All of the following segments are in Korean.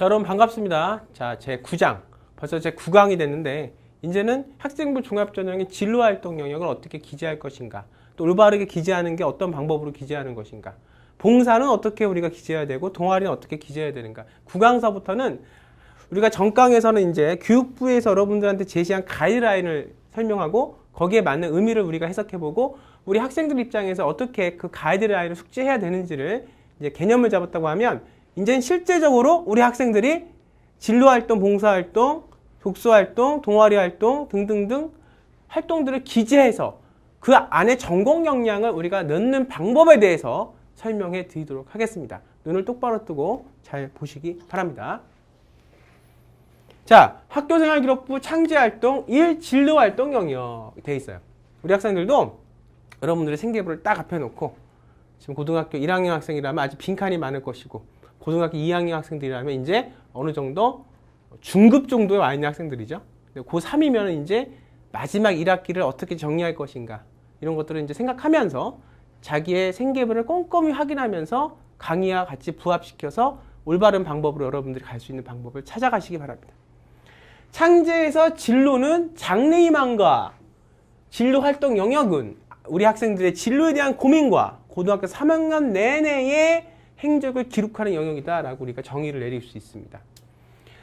자, 여러분 반갑습니다. 자, 제 9장. 벌써 제 9강이 됐는데, 이제는 학생부 종합전형의 진로활동 영역을 어떻게 기재할 것인가, 또 올바르게 기재하는 게 어떤 방법으로 기재하는 것인가, 봉사는 어떻게 우리가 기재해야 되고, 동아리는 어떻게 기재해야 되는가. 9강서부터는 우리가 전강에서는 이제 교육부에서 여러분들한테 제시한 가이드라인을 설명하고, 거기에 맞는 의미를 우리가 해석해보고, 우리 학생들 입장에서 어떻게 그 가이드라인을 숙지해야 되는지를 이제 개념을 잡았다고 하면, 이제는 실제적으로 우리 학생들이 진로활동, 봉사활동, 독서활동, 동아리활동 등등등 활동들을 기재해서 그 안에 전공 역량을 우리가 넣는 방법에 대해서 설명해 드리도록 하겠습니다. 눈을 똑바로 뜨고 잘 보시기 바랍니다. 자, 학교생활기록부 창제활동 1 진로활동 영역 돼 있어요. 우리 학생들도 여러분들의 생계부를 딱 앞에 놓고 지금 고등학교 1학년 학생이라면 아직 빈칸이 많을 것이고 고등학교 2학년 학생들이라면 이제 어느 정도 중급 정도에 와 있는 학생들이죠. 고3이면 이제 마지막 1학기를 어떻게 정리할 것인가 이런 것들을 이제 생각하면서 자기의 생계부를 꼼꼼히 확인하면서 강의와 같이 부합시켜서 올바른 방법으로 여러분들이 갈 수 있는 방법을 찾아가시기 바랍니다. 창제에서 진로는 장래희망과 진로 활동 영역은 우리 학생들의 진로에 대한 고민과 고등학교 3학년 내내의 행적을 기록하는 영역이다라고 우리가 정의를 내릴 수 있습니다.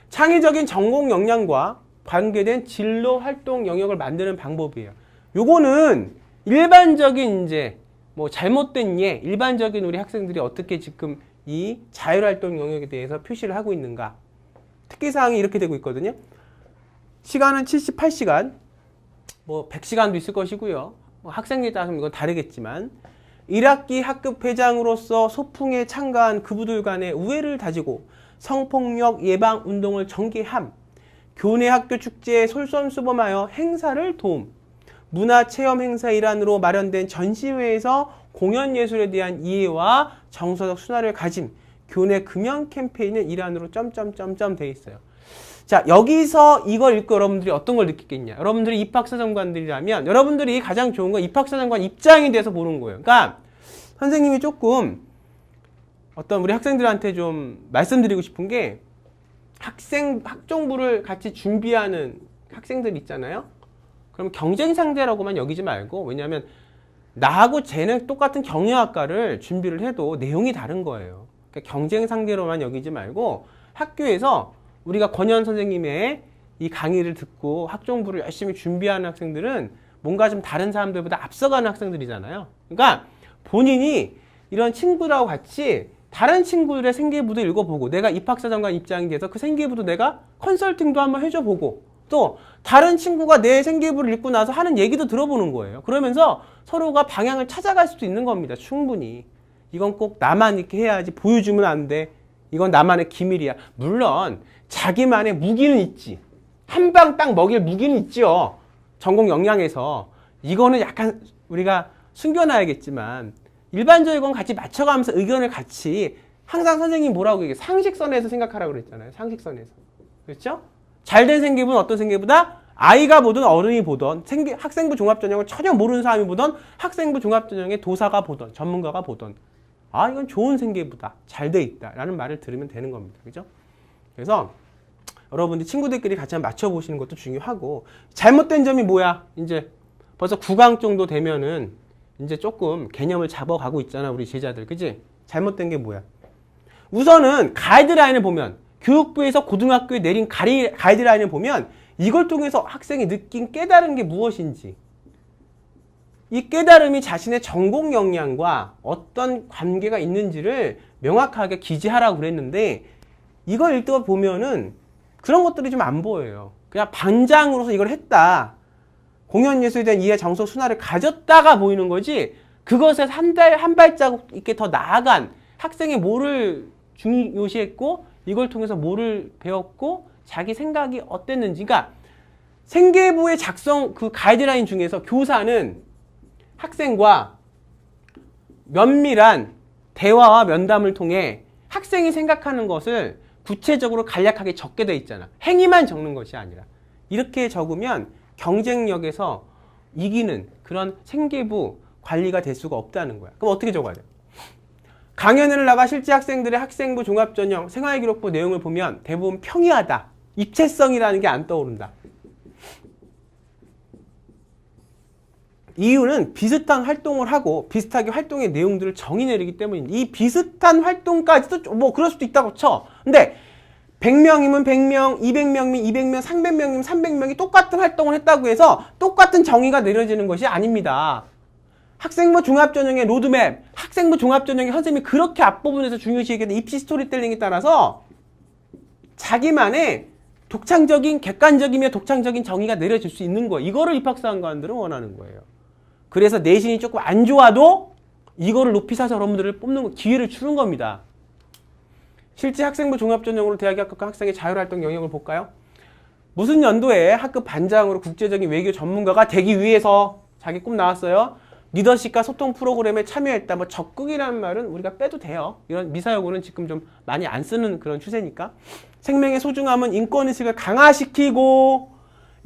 창의적인 전공 역량과 관계된 진로 활동 영역을 만드는 방법이에요. 요거는 일반적인 이제 뭐 잘못된 예, 일반적인 우리 학생들이 어떻게 지금 이 자율활동 영역에 대해서 표시를 하고 있는가. 특기사항이 이렇게 되고 있거든요. 시간은 78시간, 뭐 100시간도 있을 것이고요. 뭐 학생에 따라서 이건 다르겠지만 1학기 학급 회장으로서 소풍에 참가한 그부들 간의 우애를 다지고 성폭력 예방 운동을 전개함, 교내 학교 축제에 솔선수범하여 행사를 도움, 문화체험 행사 일환으로 마련된 전시회에서 공연 예술에 대한 이해와 정서적 순화를 가짐, 교내 금연 캠페인은 일환으로 점점점점 돼 있어요. 자, 여기서 이걸 읽고 여러분들이 어떤 걸 느끼겠냐? 여러분들이 입학사정관들이라면 여러분들이 가장 좋은 건 입학사정관 입장이 돼서 보는 거예요. 그러니까 선생님이 조금 어떤 우리 학생들한테 좀 말씀드리고 싶은 게 학생 학종부를 같이 준비하는 학생들 있잖아요. 그럼 경쟁 상대라고만 여기지 말고 왜냐하면 나하고 쟤는 똑같은 경영학과를 준비를 해도 내용이 다른 거예요. 그러니까 경쟁 상대로만 여기지 말고 학교에서 우리가 권현 선생님의 이 강의를 듣고 학종부를 열심히 준비하는 학생들은 뭔가 좀 다른 사람들보다 앞서가는 학생들이잖아요. 그러니까 본인이 이런 친구들하고 같이 다른 친구들의 생계부도 읽어보고 내가 입학사정관 입장이 돼서 그 생계부도 내가 컨설팅도 한번 해줘보고 또 다른 친구가 내 생계부를 읽고 나서 하는 얘기도 들어보는 거예요. 그러면서 서로가 방향을 찾아갈 수도 있는 겁니다. 충분히. 이건 꼭 나만 이렇게 해야지 보여주면 안 돼. 이건 나만의 기밀이야. 물론 자기만의 무기는 있지. 한 방 딱 먹일 무기는 있죠. 전공 역량에서. 이거는 약간 우리가 숨겨놔야겠지만 일반적인 건 같이 맞춰가면서 의견을 같이 항상 선생님 뭐라고 얘기해 상식선에서 생각하라고 그랬잖아요. 상식선에서. 그렇죠? 잘된 생계부는 어떤 생계보다 아이가 보든 어른이 보든 생계, 학생부 종합전형을 전혀 모르는 사람이 보든 학생부 종합전형의 도사가 보든 전문가가 보든 아 이건 좋은 생계부다. 잘 돼 있다. 라는 말을 들으면 되는 겁니다. 그죠? 그래서 여러분들이 친구들끼리 같이 한번 맞춰보시는 것도 중요하고 잘못된 점이 뭐야? 이제 벌써 9강 정도 되면은 이제 조금 개념을 잡아가고 있잖아 우리 제자들 그지? 잘못된 게 뭐야? 우선은 가이드라인을 보면 교육부에서 고등학교에 내린 가리, 가이드라인을 보면 이걸 통해서 학생이 느낀 깨달은 게 무엇인지 이 깨달음이 자신의 전공 역량과 어떤 관계가 있는지를 명확하게 기재하라고 그랬는데 이걸 읽다 보면은 그런 것들이 좀 안 보여요. 그냥 반장으로서 이걸 했다. 공연 예술에 대한 이해 정서 순화를 가졌다가 보이는 거지 그것에 한 달 한 발자국 이렇게 더 나아간 학생이 뭐를 중요시했고 이걸 통해서 뭐를 배웠고 자기 생각이 어땠는지가 생계부의 작성 그 가이드라인 중에서 교사는 학생과 면밀한 대화와 면담을 통해 학생이 생각하는 것을 구체적으로 간략하게 적게 돼 있잖아. 행위만 적는 것이 아니라. 이렇게 적으면 경쟁력에서 이기는 그런 생계부 관리가 될 수가 없다는 거야. 그럼 어떻게 적어야 돼? 강연을 나가 실제 학생들의 학생부 종합전형 생활기록부 내용을 보면 대부분 평이하다. 입체성이라는 게 안 떠오른다. 이유는 비슷한 활동을 하고 비슷하게 활동의 내용들을 정의 내리기 때문입니다. 이 비슷한 활동까지도 좀뭐 그럴 수도 있다고 쳐. 근데 100명이면 100명, 200명이면 200명, 300명이면 300명이 똑같은 활동을 했다고 해서 똑같은 정의가 내려지는 것이 아닙니다. 학생부 종합전형의 로드맵, 학생부 종합전형의 선생님이 그렇게 앞부분에서 중요시 얘기하는 입시 스토리텔링에 따라서 자기만의 독창적인, 객관적이며 독창적인 정의가 내려질 수 있는 거예요. 이거를 입학사관관들은 원하는 거예요. 그래서 내신이 조금 안 좋아도 이거를 높이 사서 여러분들을 뽑는 기회를 주는 겁니다. 실제 학생부 종합전형으로 대학에 합격한 학생의 자율활동 영역을 볼까요? 무슨 연도에 학급 반장으로 국제적인 외교 전문가가 되기 위해서 자기 꿈 나왔어요. 리더십과 소통 프로그램에 참여했다. 뭐 적극이라는 말은 우리가 빼도 돼요. 이런 미사여구는 지금 좀 많이 안 쓰는 그런 추세니까. 생명의 소중함은 인권의식을 강화시키고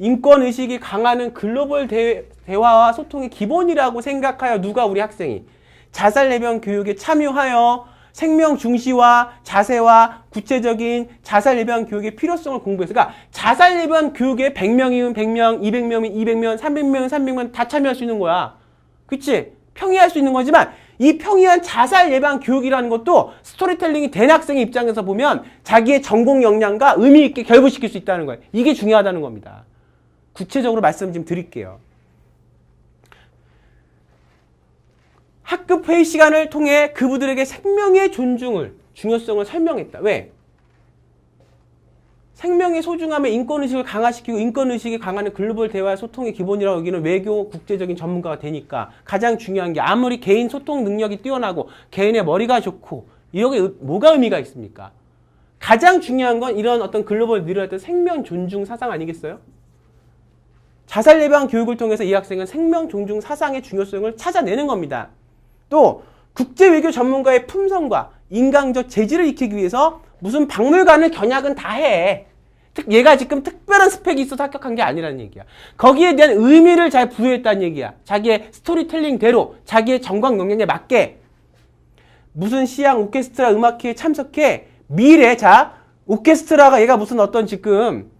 인권의식이 강하는 글로벌 대, 대화와 소통의 기본이라고 생각하여 누가 우리 학생이 자살 예방 교육에 참여하여 생명 중시와 자세와 구체적인 자살 예방 교육의 필요성을 공부해서 그러니까 자살 예방 교육에 100명이면 100명, 200명이면 200명, 300명이면 300명 다 참여할 수 있는 거야. 그치? 평이할 수 있는 거지만 이 평이한 자살 예방 교육이라는 것도 스토리텔링이 된 학생의 입장에서 보면 자기의 전공 역량과 의미 있게 결부시킬 수 있다는 거예요. 이게 중요하다는 겁니다. 구체적으로 말씀 좀 드릴게요. 학급 회의 시간을 통해 그분들에게 생명의 존중을 중요성을 설명했다. 왜? 생명의 소중함에 인권의식을 강화시키고 인권의식이 강하는 글로벌 대화 소통의 기본이라고 여기는 외교 국제적인 전문가가 되니까 가장 중요한 게 아무리 개인 소통 능력이 뛰어나고 개인의 머리가 좋고 이게 뭐가 의미가 있습니까? 가장 중요한 건 이런 어떤 글로벌 늘어났던 생명 존중 사상 아니겠어요? 자살 예방 교육을 통해서 이 학생은 생명 존중 사상의 중요성을 찾아내는 겁니다. 또 국제 외교 전문가의 품성과 인강적 재질을 익히기 위해서 무슨 박물관을 견학은 다 해. 특, 얘가 지금 특별한 스펙이 있어서 합격한 게 아니라는 얘기야. 거기에 대한 의미를 잘 부여했다는 얘기야. 자기의 스토리텔링대로 자기의 정광 역량에 맞게 무슨 시향 오케스트라 음악회에 참석해 미래 자 오케스트라가 얘가 무슨 어떤 지금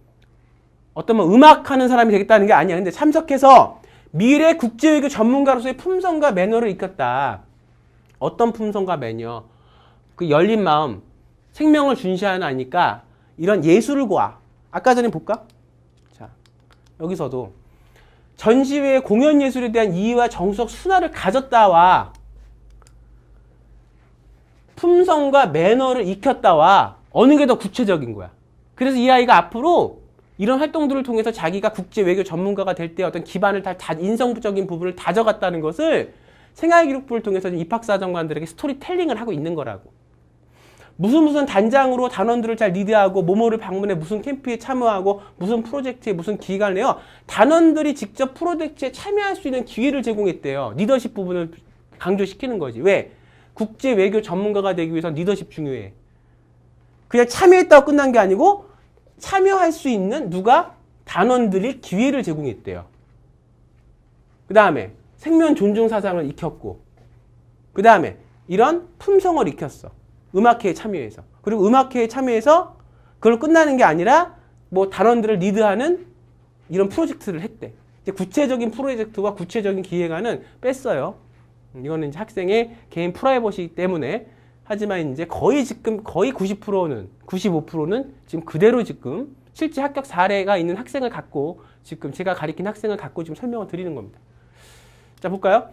어떤 뭐 음악하는 사람이 되겠다는 게 아니야. 근데 참석해서 미래 국제외교 전문가로서의 품성과 매너를 익혔다. 어떤 품성과 매너? 그 열린 마음, 생명을 준시하는 아니까 이런 예술과 아까 전에 볼까? 자, 여기서도 전시회 공연 예술에 대한 이해와 정석 순화를 가졌다와 품성과 매너를 익혔다와 어느 게 더 구체적인 거야. 그래서 이 아이가 앞으로 이런 활동들을 통해서 자기가 국제 외교 전문가가 될 때 어떤 기반을 다, 다 인성적인 부분을 다져갔다는 것을 생활 기록부를 통해서 입학사정관들에게 스토리텔링을 하고 있는 거라고. 무슨 무슨 단장으로 단원들을 잘 리드하고 모모를 방문해 무슨 캠프에 참여하고 무슨 프로젝트에 무슨 기간을 내요. 단원들이 직접 프로젝트에 참여할 수 있는 기회를 제공했대요. 리더십 부분을 강조시키는 거지. 왜? 국제 외교 전문가가 되기 위해서 리더십 중요해. 그냥 참여했다고 끝난 게 아니고 참여할 수 있는 누가 단원들이 기회를 제공했대요. 그 다음에 생명 존중 사상을 익혔고, 그 다음에 이런 품성을 익혔어. 음악회에 참여해서. 그리고 음악회에 참여해서 그걸 끝나는 게 아니라 뭐 단원들을 리드하는 이런 프로젝트를 했대. 이제 구체적인 프로젝트와 구체적인 기획안은 뺐어요. 이거는 이제 학생의 개인 프라이버시 때문에 하지만 이제 거의 지금 거의 90%는 95%는 지금 그대로 지금 실제 합격 사례가 있는 학생을 갖고 지금 제가 가리킨 학생을 갖고 지금 설명을 드리는 겁니다. 자 볼까요?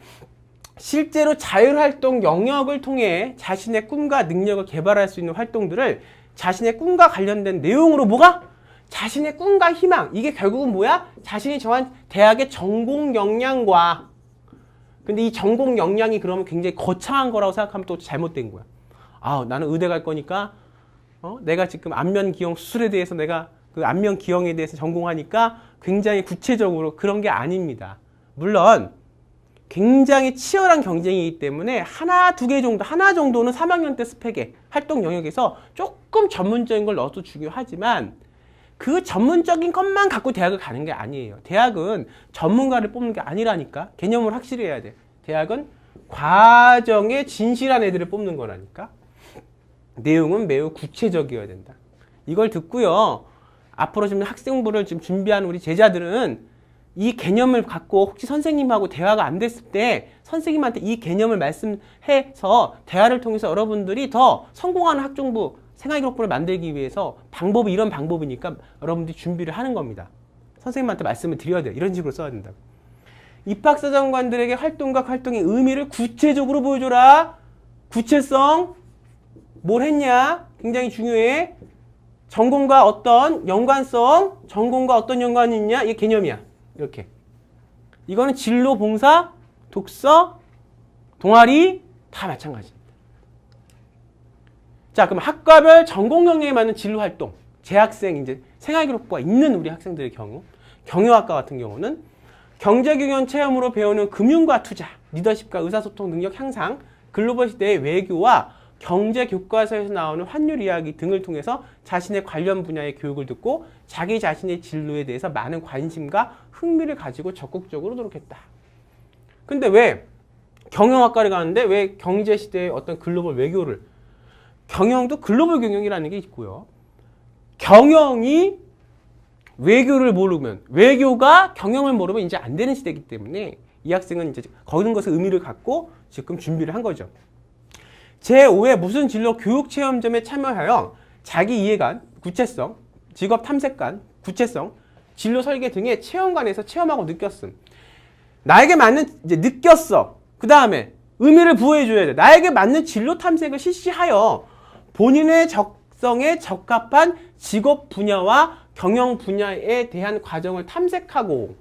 실제로 자율활동 영역을 통해 자신의 꿈과 능력을 개발할 수 있는 활동들을 자신의 꿈과 관련된 내용으로 뭐가? 자신의 꿈과 희망. 이게 결국은 뭐야? 자신이 정한 대학의 전공 역량과 근데 이 전공 역량이 그러면 굉장히 거창한 거라고 생각하면 또 잘못된 거야. 아, 나는 의대 갈 거니까 어? 내가 지금 안면 기형 수술에 대해서 내가 그 안면 기형에 대해서 전공하니까 굉장히 구체적으로 그런 게 아닙니다. 물론 굉장히 치열한 경쟁이기 때문에 하나 두 개 정도 하나 정도는 3학년 때 스펙에 활동 영역에서 조금 전문적인 걸 넣어도 중요하지만 그 전문적인 것만 갖고 대학을 가는 게 아니에요. 대학은 전문가를 뽑는 게 아니라니까 개념을 확실히 해야 돼. 대학은 과정에 진실한 애들을 뽑는 거라니까. 내용은 매우 구체적이어야 된다. 이걸 듣고요. 앞으로 지금 학생부를 지금 준비하는 우리 제자들은 이 개념을 갖고 혹시 선생님하고 대화가 안 됐을 때 선생님한테 이 개념을 말씀해서 대화를 통해서 여러분들이 더 성공하는 학종부 생활기록부를 만들기 위해서 방법이 이런 방법이니까 여러분들이 준비를 하는 겁니다. 선생님한테 말씀을 드려야 돼요. 이런 식으로 써야 된다고. 입학사정관들에게 활동과 활동의 의미를 구체적으로 보여줘라. 구체성. 뭘 했냐? 굉장히 중요해. 전공과 어떤 연관성, 전공과 어떤 연관이 있냐? 이게 개념이야. 이렇게. 이거는 진로, 봉사, 독서, 동아리 다 마찬가지입니다. 자, 그럼 학과별 전공 영역에 맞는 진로 활동. 재학생 이제 생활기록부가 있는 우리 학생들의 경우, 경영학과 같은 경우는 경제경영 체험으로 배우는 금융과 투자, 리더십과 의사소통 능력 향상, 글로벌 시대의 외교와 경제 교과서에서 나오는 환율 이야기 등을 통해서 자신의 관련 분야의 교육을 듣고 자기 자신의 진로에 대해서 많은 관심과 흥미를 가지고 적극적으로 노력했다. 근데 왜 경영학과를 가는데 왜 경제 시대의 어떤 글로벌 외교를 경영도 글로벌 경영이라는 게 있고요. 경영이 외교를 모르면 외교가 경영을 모르면 이제 안 되는 시대이기 때문에 이 학생은 이제 거는 것에 의미를 갖고 지금 준비를 한 거죠. 제5회 무슨 진로 교육 체험점에 참여하여 자기 이해관, 구체성, 직업 탐색관, 구체성, 진로 설계 등의 체험관에서 체험하고 느꼈음. 나에게 맞는 이제 느꼈어. 그 다음에 의미를 부여해줘야 돼. 나에게 맞는 진로 탐색을 실시하여 본인의 적성에 적합한 직업 분야와 경영 분야에 대한 과정을 탐색하고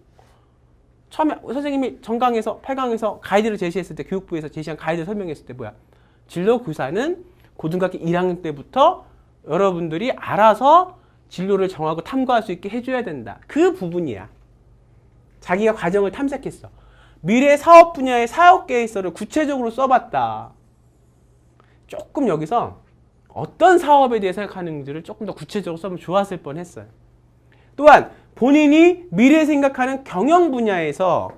처음에 선생님이 전강에서 8강에서 가이드를 제시했을 때 교육부에서 제시한 가이드 설명했을 때 뭐야? 진로 교사는 고등학교 1학년 때부터 여러분들이 알아서 진로를 정하고 탐구할 수 있게 해줘야 된다. 그 부분이야. 자기가 과정을 탐색했어. 미래 사업 분야의 사업 계획서를 구체적으로 써봤다. 조금 여기서 어떤 사업에 대해 생각하는지를 조금 더 구체적으로 써면 좋았을 뻔 했어요. 또한 본인이 미래 생각하는 경영 분야에서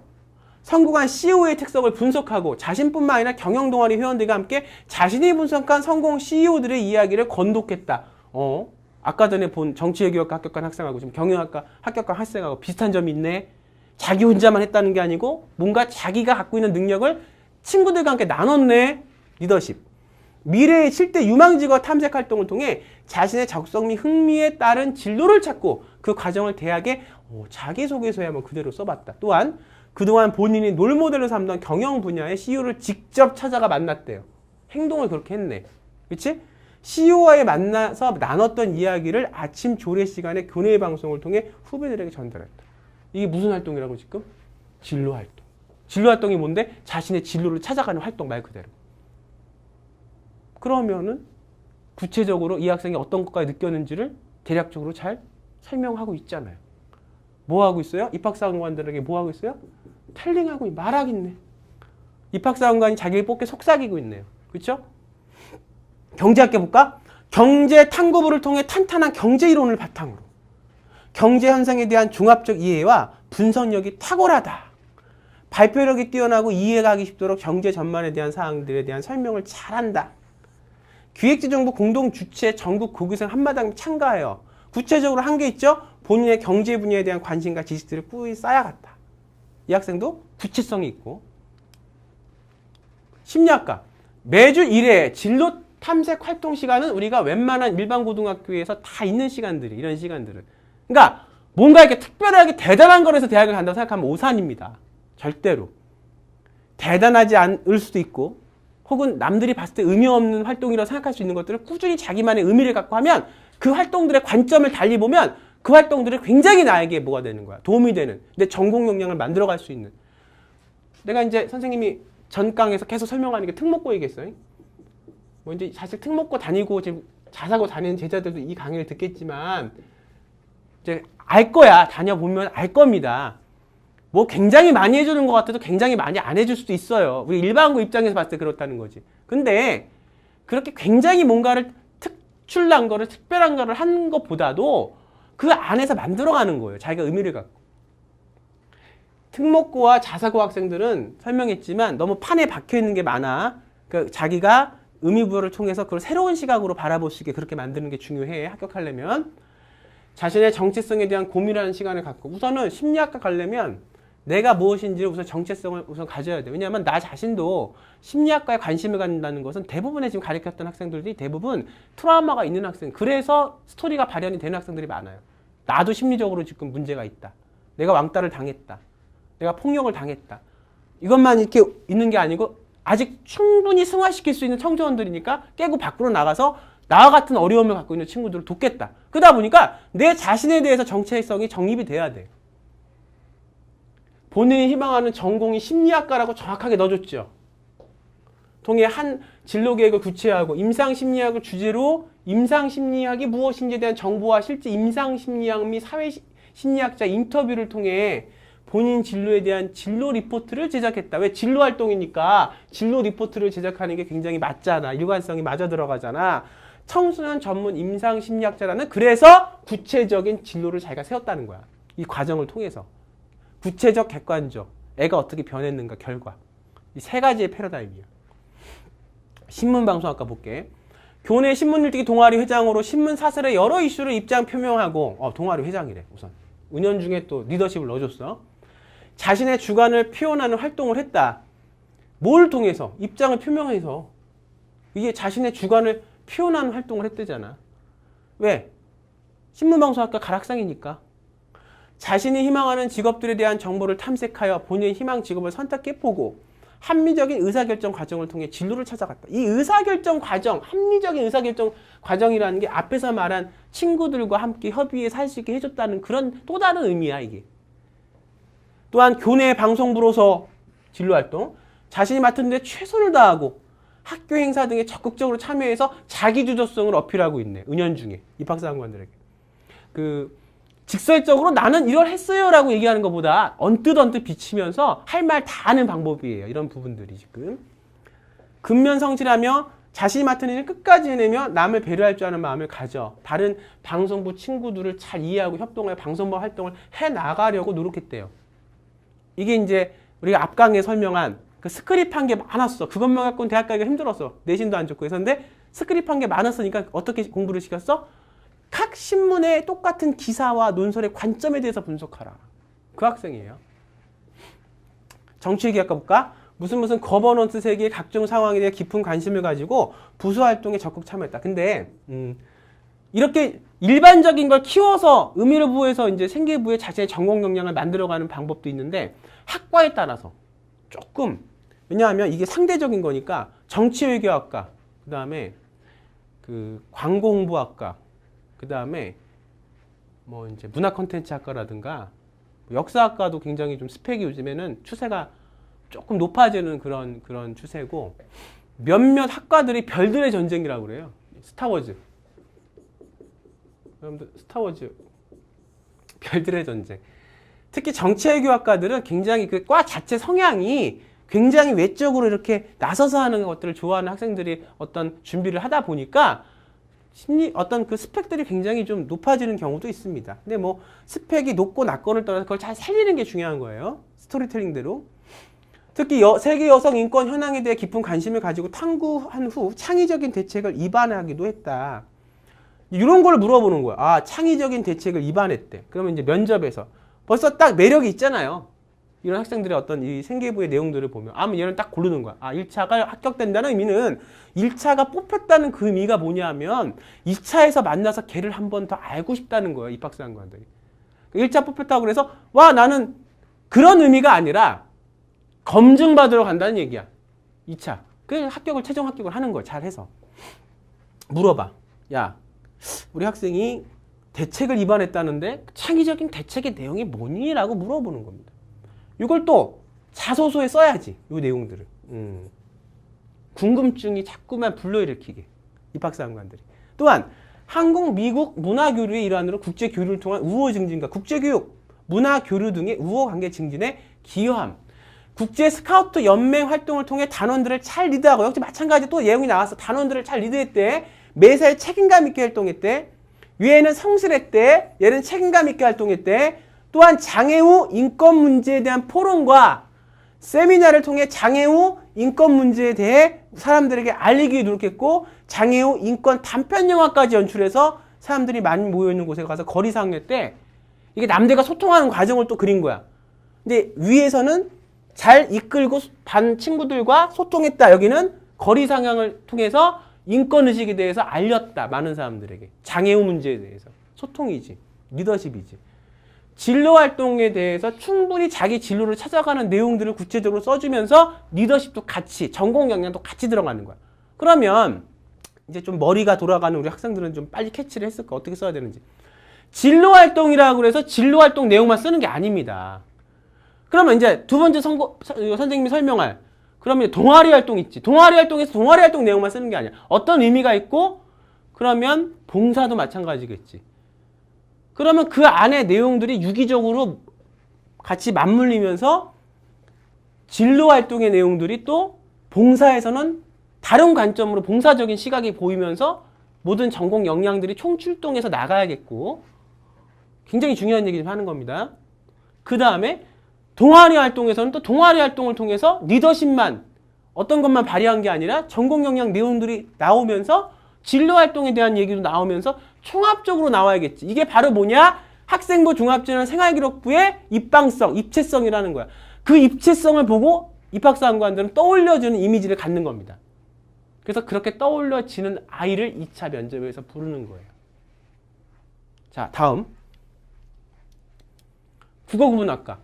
성공한 CEO의 특성을 분석하고 자신뿐만 아니라 경영 동아리 회원들과 함께 자신이 분석한 성공 CEO들의 이야기를 건독했다. 어? 아까 전에 본 정치외교학과 합격한 학생하고 지금 경영학과 합격한 학생하고 비슷한 점이 있네. 자기 혼자만 했다는 게 아니고 뭔가 자기가 갖고 있는 능력을 친구들과 함께 나눴네. 리더십. 미래의 7대 유망직업 탐색 활동을 통해 자신의 적성 및 흥미에 따른 진로를 찾고 그 과정을 대학에 어, 자기소개서에 한번 그대로 써봤다. 또한 그동안 본인이 롤모델로 삼던 경영 분야의 CEO를 직접 찾아가 만났대요. 행동을 그렇게 했네. 그치? CEO와의 만나서 나눴던 이야기를 아침 조례 시간에 교내 방송을 통해 후배들에게 전달했다. 이게 무슨 활동이라고 지금? 진로 활동. 진로 활동이 뭔데? 자신의 진로를 찾아가는 활동 말 그대로. 그러면은 구체적으로 이 학생이 어떤 것까지 느꼈는지를 대략적으로 잘 설명하고 있잖아요. 뭐 하고 있어요? 입학사관관들에게 뭐 하고 있어요? 텔링하고 말하고 있네. 입학사관관이 자기를 뽑게 속삭이고 있네요. 그렇죠? 경제학계 볼까? 경제 탐구부를 통해 탄탄한 경제 이론을 바탕으로 경제 현상에 대한 종합적 이해와 분석력이 탁월하다. 발표력이 뛰어나고 이해가 하기 쉽도록 경제 전반에 대한 사항들에 대한 설명을 잘한다. 기획재정부 공동 주최 전국 고교생 한마당 참가하여 구체적으로 한 게 있죠? 본인의 경제 분야에 대한 관심과 지식들을 꾸준히 쌓아갔다. 이 학생도 구체성이 있고. 심리학과. 매주 1회 진로 탐색 활동 시간은 우리가 웬만한 일반 고등학교에서 다 있는 시간들이 이런 시간들은 그러니까 뭔가 이렇게 특별하게 대단한 거에서 대학을 간다고 생각하면 오산입니다. 절대로. 대단하지 않을 수도 있고 혹은 남들이 봤을 때 의미 없는 활동이라고 생각할 수 있는 것들을 꾸준히 자기만의 의미를 갖고 하면 그 활동들의 관점을 달리 보면 그 활동들이 굉장히 나에게 뭐가 되는 거야. 도움이 되는. 내 전공 역량을 만들어 갈 수 있는. 내가 이제 선생님이 전 강에서 계속 설명하는 게 특목고이겠어요. 뭐 이제 사실 특목고 다니고 지금 자사고 다니는 제자들도 이 강의를 듣겠지만 이제 알 거야. 다녀보면 알 겁니다. 뭐 굉장히 많이 해주는 것 같아도 굉장히 많이 안 해줄 수도 있어요. 우리 일반고 입장에서 봤을 때 그렇다는 거지. 근데 그렇게 굉장히 뭔가를 특출난 거를 특별한 거를 한 것보다도 그 안에서 만들어가는 거예요. 자기가 의미를 갖고. 특목고와 자사고 학생들은 설명했지만 너무 판에 박혀 있는 게 많아. 그 자기가 의미 부여를 통해서 그걸 새로운 시각으로 바라볼 수 있게 그렇게 만드는 게 중요해. 합격하려면. 자신의 정체성에 대한 고민하는 시간을 갖고 우선은 심리학과 가려면 내가 무엇인지 우선 정체성을 우선 가져야 돼. 왜냐하면 나 자신도 심리학과에 관심을 갖는다는 것은 대부분의 지금 가르쳤던 학생들이 대부분 트라우마가 있는 학생. 그래서 스토리가 발현이 되는 학생들이 많아요. 나도 심리적으로 지금 문제가 있다. 내가 왕따를 당했다. 내가 폭력을 당했다. 이것만 이렇게 있는 게 아니고 아직 충분히 승화시킬 수 있는 청소년들이니까 깨고 밖으로 나가서 나와 같은 어려움을 갖고 있는 친구들을 돕겠다. 그러다 보니까 내 자신에 대해서 정체성이 정립이 돼야 돼. 본인이 희망하는 전공이 심리학과라고 정확하게 넣어줬죠. 통해 한 진로 계획을 구체화하고 임상 심리학을 주제로 임상심리학이 무엇인지에 대한 정보와 실제 임상심리학 및 사회심리학자 인터뷰를 통해 본인 진로에 대한 진로 리포트를 제작했다. 왜 진로 활동이니까 진로 리포트를 제작하는 게 굉장히 맞잖아. 일관성이 맞아 들어가잖아. 청소년 전문 임상 심리학자라는 그래서 구체적인 진로를 자기가 세웠다는 거야. 이 과정을 통해서. 구체적, 객관적. 애가 어떻게 변했는가 결과. 이 세 가지의 패러다임이야. 신문방송학과 볼게. 교내 신문일기 동아리 회장으로 신문 사설의 여러 이슈를 입장 표명하고 어, 동아리 회장이래 우선. 은연 중에 또 리더십을 넣어줬어. 자신의 주관을 표현하는 활동을 했다. 뭘 통해서? 입장을 표명해서. 이게 자신의 주관을 표현하는 활동을 했대잖아. 왜? 신문방송학과 가락상이니까. 자신이 희망하는 직업들에 대한 정보를 탐색하여 본인의 희망 직업을 선택해 보고 합리적인 의사결정 과정을 통해 진로를 찾아갔다. 이 의사결정 과정, 합리적인 의사결정 과정이라는 게 앞에서 말한 친구들과 함께 협의해 살수 있게 해줬다는 그런 또 다른 의미야, 이게. 또한 교내 방송부로서 진로활동, 자신이 맡은 데 최선을 다하고 학교 행사 등에 적극적으로 참여해서 자기 주도성을 어필하고 있네. 은연중에 입학사관들에게. 그 직설적으로 나는 이걸 했어요 라고 얘기하는 것보다 언뜻 언뜻 비치면서 할 말 다 하는 방법이에요. 이런 부분들이 지금 근면 성실하며 자신이 맡은 일을 끝까지 해내며 남을 배려할 줄 아는 마음을 가져 다른 방송부 친구들을 잘 이해하고 협동하여 방송부 활동을 해 나가려고 노력했대요. 이게 이제 우리가 앞강에 설명한 그 스크립 한 게 많았어. 그것만 갖고는 대학 가기가 힘들었어. 내신도 안 좋고. 그런데 스크립 한 게 많았으니까 어떻게 공부를 시켰어? 각 신문의 똑같은 기사와 논설의 관점에 대해서 분석하라. 그 학생이에요. 정치 얘기할까 볼까? 무슨 무슨 거버넌스 세계의 각종 상황에 대해 깊은 관심을 가지고 부수 활동에 적극 참여했다. 근데 음, 이렇게 일반적인 걸 키워서 의미를 부여해서 이제 생계부에 자신의 전공 역량을 만들어가는 방법도 있는데 학과에 따라서 조금 왜냐하면 이게 상대적인 거니까 정치외교학과 그 다음에 그 광고홍보학과 그 다음에 뭐 이제 문화 콘텐츠 학과라든가 역사학과도 굉장히 좀 스펙이 요즘에는 추세가 조금 높아지는 그런 그런 추세고 몇몇 학과들이 별들의 전쟁이라고 그래요. 스타워즈. 여러분들 스타워즈 별들의 전쟁. 특히 정치외교학과들은 굉장히 그 과 자체 성향이 굉장히 외적으로 이렇게 나서서 하는 것들을 좋아하는 학생들이 어떤 준비를 하다 보니까 심리 어떤 그 스펙들이 굉장히 좀 높아지는 경우도 있습니다. 근데 뭐 스펙이 높고 낮건을 떠나서 그걸 잘 살리는 게 중요한 거예요. 스토리텔링대로. 특히 여, 세계 여성 인권 현황에 대해 깊은 관심을 가지고 탐구한 후 창의적인 대책을 입안하기도 했다. 이런 걸 물어보는 거야. 아, 창의적인 대책을 입안했대. 그러면 이제 면접에서 벌써 딱 매력이 있잖아요. 이런 학생들의 어떤 이 생계부의 내용들을 보면 아무 얘는 딱 고르는 거야. 아, 1차가 합격된다는 의미는 1차가 뽑혔다는 그 의미가 뭐냐면 2차에서 만나서 걔를 한 번 더 알고 싶다는 거예요. 입학사관들이. 1차 뽑혔다고 그래서 와, 나는 그런 의미가 아니라 검증받으러 간다는 얘기야. 2차. 그 합격을 최종 합격을 하는 거야. 잘해서. 물어봐. 야, 우리 학생이 대책을 입안했다는데 창의적인 대책의 내용이 뭐니? 라고 물어보는 겁니다. 이걸 또 자소서에 써야지. 이 내용들을. 음. 궁금증이 자꾸만 불러일으키게. 입학사관들이. 또한 한국, 미국 문화교류의 일환으로 국제교류를 통한 우호 증진과 국제교육, 문화교류 등의 우호 관계 증진에 기여함. 국제 스카우트 연맹 활동을 통해 단원들을 잘 리드하고 역시 마찬가지 또 내용이 나왔어. 단원들을 잘 리드했대. 매사에 책임감 있게 활동했대. 얘는 성실했대. 얘는 책임감 있게 활동했대. 또한 장애 후 인권 문제에 대한 포럼과 세미나를 통해 장애 후 인권 문제에 대해 사람들에게 알리기 노력했고 장애 후 인권 단편 영화까지 연출해서 사람들이 많이 모여 있는 곳에 가서 거리 상회 때 이게 남들과 소통하는 과정을 또 그린 거야. 근데 위에서는 잘 이끌고 반 친구들과 소통했다. 여기는 거리 상황을 통해서 인권 의식에 대해서 알렸다. 많은 사람들에게 장애 후 문제에 대해서 소통이지 리더십이지. 진로 활동에 대해서 충분히 자기 진로를 찾아가는 내용들을 구체적으로 써주면서 리더십도 같이 전공 역량도 같이 들어가는 거야. 그러면 이제 좀 머리가 돌아가는 우리 학생들은 좀 빨리 캐치를 했을 까 어떻게 써야 되는지. 진로 활동이라고 그래서 진로 활동 내용만 쓰는 게 아닙니다. 그러면 이제 두 번째 선거, 선생님이 설명할 그러면 동아리 활동 있지. 동아리 활동에서 동아리 활동 내용만 쓰는 게 아니야. 어떤 의미가 있고 그러면 봉사도 마찬가지겠지. 그러면 그 안에 내용들이 유기적으로 같이 맞물리면서 진로 활동의 내용들이 또 봉사에서는 다른 관점으로 봉사적인 시각이 보이면서 모든 전공 역량들이 총출동해서 나가야겠고 굉장히 중요한 얘기 좀 하는 겁니다. 그 다음에 동아리 활동에서는 또 동아리 활동을 통해서 리더십만 어떤 것만 발휘한 게 아니라 전공 역량 내용들이 나오면서 진로 활동에 대한 얘기도 나오면서 총합적으로 나와야겠지. 이게 바로 뭐냐? 학생부 종합지원 생활기록부의 입방성, 입체성이라는 거야. 그 입체성을 보고 입학사관관들은 떠올려주는 이미지를 갖는 겁니다. 그래서 그렇게 떠올려지는 아이를 2차 면접에서 부르는 거예요. 자, 다음. 국어구문학과.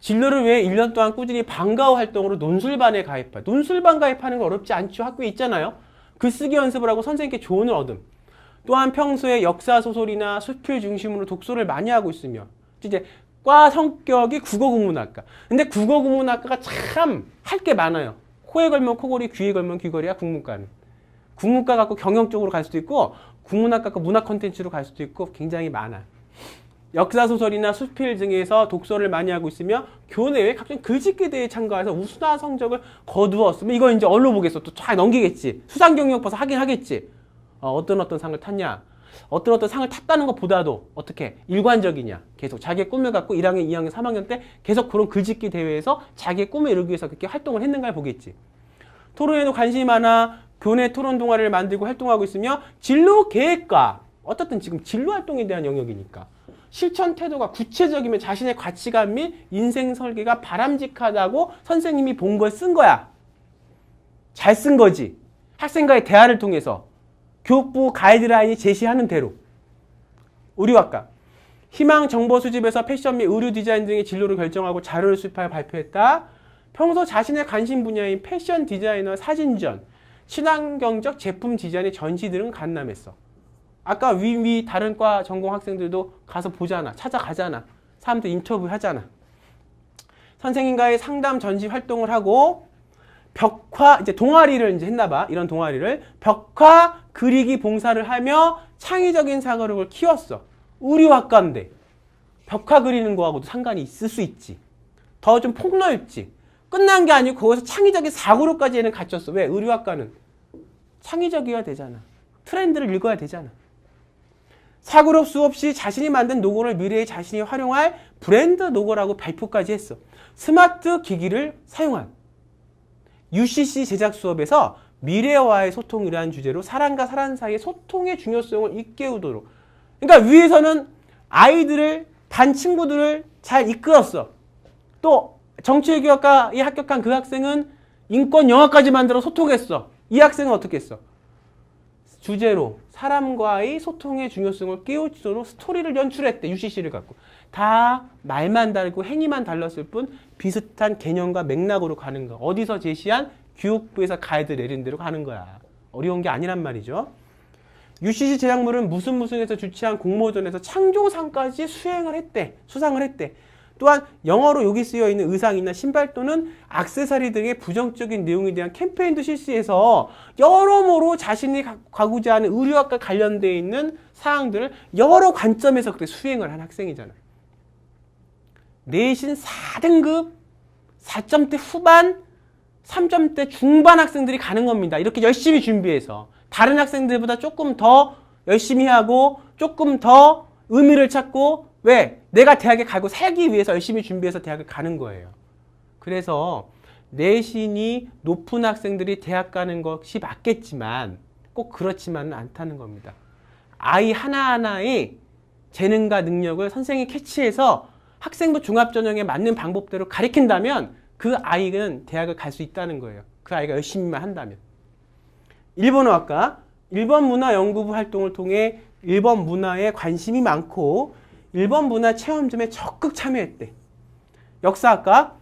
진로를 위해 1년 동안 꾸준히 방과후 활동으로 논술반에 가입해. 논술반 가입하는 거 어렵지 않죠? 학교에 있잖아요. 글쓰기 연습을 하고 선생님께 조언을 얻음. 또한 평소에 역사 소설이나 수필 중심으로 독서를 많이 하고 있으며 이제 과 성격이 국어국문학과. 근데 국어국문학과가 참 할 게 많아요. 코에 걸면 코걸이, 귀에 걸면 귀걸이야 국문과는. 국문과 갖고 경영 쪽으로 갈 수도 있고 국문학과 문학 콘텐츠로 갈 수도 있고 굉장히 많아. 역사 소설이나 수필 등에서 독서를 많이 하고 있으며 교내외 각종 글짓기 대회에 참가해서 우수한 성적을 거두었으면 이거 이제 얼로 보겠어 또 쫙 넘기겠지 수상 경력 봐서 하긴 하겠지 어, 어떤 어떤 상을 탔냐 어떤 어떤 상을 탔다는 것보다도 어떻게 일관적이냐 계속 자기의 꿈을 갖고 1학년, 2학년, 3학년 때 계속 그런 글짓기 대회에서 자기의 꿈을 이루기 위해서 그렇게 활동을 했는가를 보겠지 토론에도 관심이 많아 교내 토론 동아리를 만들고 활동하고 있으며 진로 계획과 어떻든 지금 진로 활동에 대한 영역이니까 실천 태도가 구체적이면 자신의 가치관 및 인생 설계가 바람직하다고 선생님이 본 걸 쓴 거야. 잘 쓴 거지. 학생과의 대화를 통해서 교육부 가이드라인이 제시하는 대로. 의류학과. 희망 정보 수집에서 패션 및 의류 디자인 등의 진로를 결정하고 자료를 수집하여 발표했다. 평소 자신의 관심 분야인 패션 디자이너 사진전, 친환경적 제품 디자인의 전시 등을 간남했어. 아까 위위 다른 과 전공 학생들도 가서 보잖아. 찾아가잖아. 사람들 인터뷰 하잖아. 선생님과의 상담 전시 활동을 하고 벽화 이제 동아리를 이제 했나 봐. 이런 동아리를 벽화 그리기 봉사를 하며 창의적인 사고력을 키웠어. 의류학과인데 벽화 그리는 거하고도 상관이 있을 수 있지. 더 좀 폭넓지. 끝난 게 아니고 거기서 창의적인 사고력까지는 갖췄어. 왜? 의류학과는 창의적이어야 되잖아. 트렌드를 읽어야 되잖아. 사고력 수없이 자신이 만든 노고를 미래에 자신이 활용할 브랜드 노고라고 발표까지 했어. 스마트 기기를 사용한 UCC 제작 수업에서 미래와의 소통이라는 주제로 사람과 사람 사이의 소통의 중요성을 일깨우도록 그러니까 위에서는 아이들을 반 친구들을 잘 이끌었어. 또 정치외교학과에 합격한 그 학생은 인권 영화까지 만들어 소통했어. 이 학생은 어떻게 했어? 주제로 사람과의 소통의 중요성을 깨우치도록 스토리를 연출했대. UCC를 갖고. 다 말만 다르고 행위만 달랐을 뿐 비슷한 개념과 맥락으로 가는 거. 어디서 제시한 교육부에서 가이드 내린 대로 가는 거야. 어려운 게 아니란 말이죠. UCC 제작물은 무슨 무슨에서 주최한 공모전에서 창조상까지 수행을 했대. 수상을 했대. 또한 영어로 여기 쓰여 있는 의상이나 신발 또는 악세사리 등의 부정적인 내용에 대한 캠페인도 실시해서 여러모로 자신이 가고자 하는 의류학과 관련되어 있는 사항들을 여러 관점에서 그때 수행을 한 학생이잖아요. 내신 4등급, 4점대 후반, 3점대 중반 학생들이 가는 겁니다. 이렇게 열심히 준비해서 다른 학생들보다 조금 더 열심히 하고 조금 더 의미를 찾고 왜? 내가 대학에 가고 살기 위해서 열심히 준비해서 대학을 가는 거예요. 그래서 내신이 높은 학생들이 대학 가는 것이 맞겠지만 꼭 그렇지만은 않다는 겁니다. 아이 하나하나의 재능과 능력을 선생이 캐치해서 학생부 종합전형에 맞는 방법대로 가르친다면 그 아이는 대학을 갈 수 있다는 거예요. 그 아이가 열심히만 한다면. 일본어학과 일본 문화 연구부 활동을 통해 일본 문화에 관심이 많고 일본 문화 체험점에 적극 참여했대. 역사학과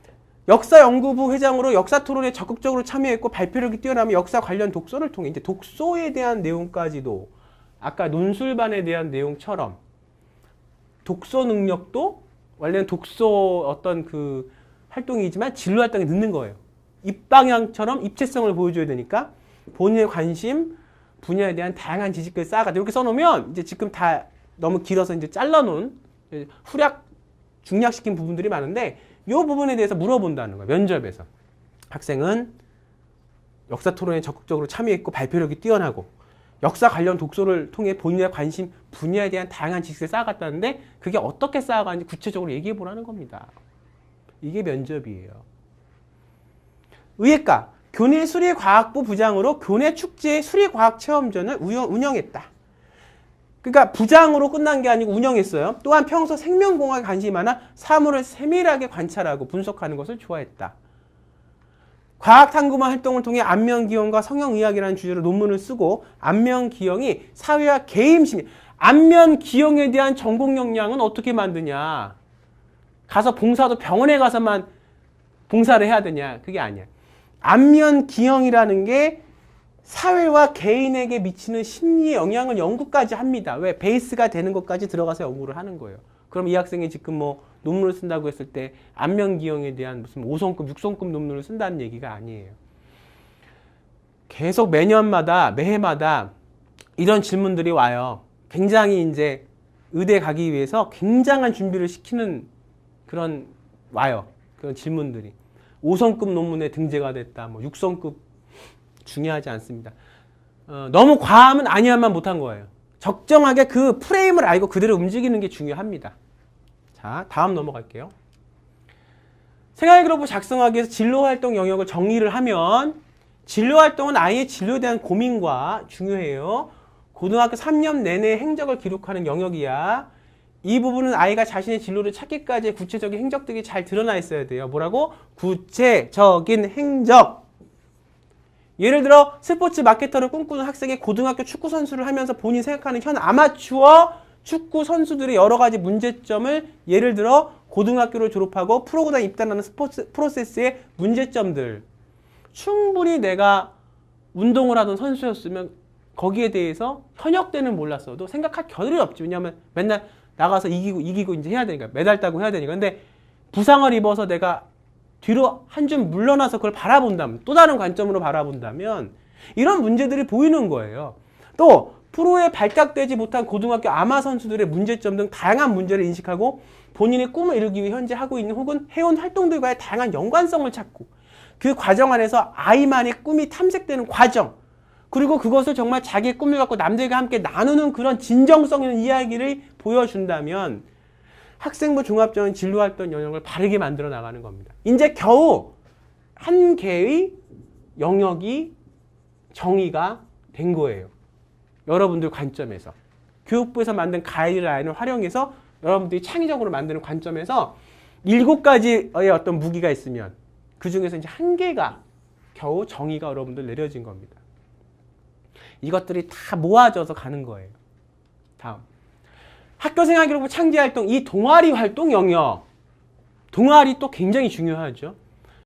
역사 연구부 회장으로 역사 토론에 적극적으로 참여했고 발표력이 뛰어나며 역사 관련 독서를 통해 이제 독서에 대한 내용까지도 아까 논술반에 대한 내용처럼 독서 능력도 원래는 독서 어떤 그 활동이지만 진로 활동에 넣는 거예요. 입방향처럼 입체성을 보여줘야 되니까 본인의 관심 분야에 대한 다양한 지식을 쌓아가 이렇게 써놓으면 이제 지금 다 너무 길어서 이제 잘라놓은 후략 중략시킨 부분들이 많은데 이 부분에 대해서 물어본다는 거예요. 면접에서 학생은 역사 토론에 적극적으로 참여했고 발표력이 뛰어나고 역사 관련 독서를 통해 본인의 관심 분야에 대한 다양한 지식을 쌓아갔다는데 그게 어떻게 쌓아가는지 구체적으로 얘기해 보라는 겁니다. 이게 면접이에요. 의예과 교내 수리과학부 부장으로 교내 축제 수리과학 체험전을 운영했다. 그러니까 부장으로 끝난 게 아니고 운영했어요. 또한 평소 생명공학에 관심이 많아 사물을 세밀하게 관찰하고 분석하는 것을 좋아했다. 과학탐구만 활동을 통해 안면기형과 성형의학이라는 주제로 논문을 쓰고 안면기형이 사회와 개인 심리, 안면기형에 대한 전공 역량은 어떻게 만드냐. 가서 봉사도 병원에 가서만 봉사를 해야 되냐. 그게 아니야. 안면 기형이라는 게 사회와 개인에게 미치는 심리의 영향을 연구까지 합니다. 왜? 베이스가 되는 것까지 들어가서 연구를 하는 거예요. 그럼 이 학생이 지금 뭐 논문을 쓴다고 했을 때 안면 기형에 대한 무슨 5성급, 6성급 논문을 쓴다는 얘기가 아니에요. 계속 매년마다, 매해마다 이런 질문들이 와요. 굉장히 이제 의대 가기 위해서 굉장한 준비를 시키는 그런 와요. 그런 질문들이. 5성급 논문에 등재가 됐다. 뭐 6성급 중요하지 않습니다. 어, 너무 과하면 아니야만 못한 거예요. 적정하게 그 프레임을 알고 그대로 움직이는 게 중요합니다. 자, 다음 넘어갈게요. 생활 그룹을 작성하기 위해서 진로 활동 영역을 정리를 하면 진로 활동은 아이의 진로에 대한 고민과 중요해요. 고등학교 3년 내내 행적을 기록하는 영역이야. 이 부분은 아이가 자신의 진로를 찾기까지의 구체적인 행적들이 잘 드러나 있어야 돼요. 뭐라고? 구체적인 행적. 예를 들어 스포츠 마케터를 꿈꾸는 학생이 고등학교 축구 선수를 하면서 본인이 생각하는 현 아마추어 축구 선수들의 여러 가지 문제점을 예를 들어 고등학교를 졸업하고 프로그램 입단하는 스포츠 프로세스의 문제점들 충분히 내가 운동을 하던 선수였으면 거기에 대해서 현역 때는 몰랐어도 생각할 겨를이 없지 왜냐하면 맨날 나가서 이기고 이기고 이제 해야 되니까 메달 따고 해야 되니까 근데 부상을 입어서 내가 뒤로 한 줌 물러나서 그걸 바라본다면 또 다른 관점으로 바라본다면 이런 문제들이 보이는 거예요. 또 프로에 발탁되지 못한 고등학교 아마 선수들의 문제점 등 다양한 문제를 인식하고 본인의 꿈을 이루기 위해 현재 하고 있는 혹은 해온 활동들과의 다양한 연관성을 찾고 그 과정 안에서 아이만의 꿈이 탐색되는 과정 그리고 그것을 정말 자기의 꿈을 갖고 남들과 함께 나누는 그런 진정성 있는 이야기를 보여준다면 학생부 종합적인 진로활동 영역을 바르게 만들어 나가는 겁니다. 이제 겨우 한 개의 영역이 정의가 된 거예요. 여러분들 관점에서. 교육부에서 만든 가이드라인을 활용해서 여러분들이 창의적으로 만드는 관점에서 일곱 가지의 어떤 무기가 있으면 그 중에서 이제 한 개가 겨우 정의가 여러분들 내려진 겁니다. 이것들이 다 모아져서 가는 거예요. 다음. 학교생활 기록부 창제활동, 이 동아리 활동 영역. 동아리 또 굉장히 중요하죠.